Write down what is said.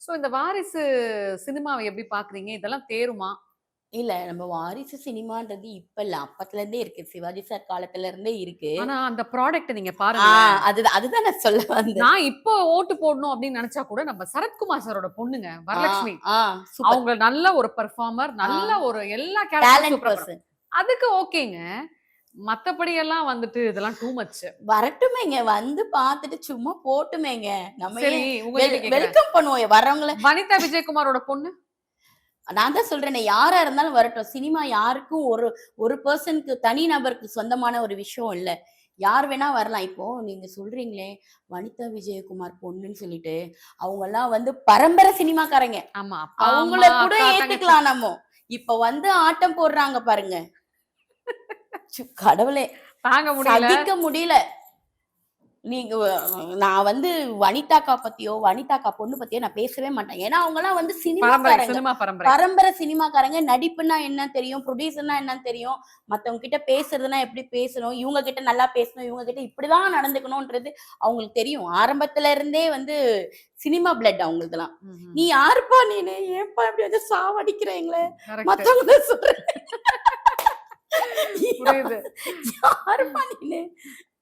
So இந்த வாரிசு சினிமாவை எப்படி பாக்குறீங்க? இதெல்லாம் தேருமா? இல்ல நம்ம வாரிசு சினிமான்றது இப்ப இல்ல அப்பத்துல இருந்தே இருக்கு. சிவாஜி சார் காலத்துல இருந்தே இருக்கு. ஆனா அந்த ப்ராடக்ட் நீங்க பாருங்க அதுதான் அதுதான் நான் சொல்ல வந்தேன். நான் இப்போ ஓட்டு போடணும் அப்படின்னு நினைச்சா கூட நம்ம சரத்குமார் சாரோட பொண்ணுங்க வரலட்சுமி அவங்க நல்ல ஒரு பெர்ஃபார்மர் நல்ல ஒரு எல்லா பர்சன் அதுக்கு ஓகேங்க. மத்தபடி எல்லாம் வந்துட்டு இதெல்லாம் டூ மச் வரட்டுமேங்க. வந்து பார்த்துட்டு சும்மா போட்டுமேங்க. நம்ம வெல்கம் பண்ணுவோம். வரவங்கள வனிதா விஜயகுமாரோட பொண்ணு? நான் தான் சொல்றேனே யாரா இருந்தாலும் வரட்டும். சினிமா யாருக்கும் ஒரு ஒரு பர்சனுக்கு தனி நபருக்கு சொந்தமான ஒரு விஷயம் இல்ல. யார் வேணா வரலாம். இப்போ நீங்க சொல்றீங்களே வனிதா விஜயகுமார் பொண்ணுன்னு சொல்லிட்டு அவங்க எல்லாம் வந்து பரம்பரை சினிமாக்காரங்க. ஆமா அவங்கள கூட. ஏத்துக்கலாம் நம்ம. இப்ப வந்து ஆட்டம் போடுறாங்க பாருங்க. கடவுளே. தாங்க முடியல. சகிக்க முடியல. நீங்க நான் வந்து வனிதாக்கா பத்தியோ வனிதாக்கா பொண்ணு பத்தியோ நான் பேசவே மாட்டேன். ஏன்னா அவங்க எல்லாம் வந்து சினிமா பரம்பரை. சினிமாக்காரங்க. நடிப்புனா என்ன தெரியும் ப்ரொடியூசர்னா என்னன்னு தெரியும். மத்தவங்க கிட்ட பேசுறதுனா எப்படி பேசணும் இவங்க கிட்ட நல்லா பேசணும் இவங்க கிட்ட இப்படிதான் நடந்துக்கணும்ன்றது அவங்களுக்கு தெரியும். ஆரம்பத்துல இருந்தே வந்து சினிமா பிளட் அவங்களுக்குலாம் ம்ஹும். நீ யாருப்பா நீனு? ஏன்பா இப்படி வந்து சாவடிக்கிறீங்களே. மத்தவங்க சொல்றேன் புரியுது யாருப்பா நீனு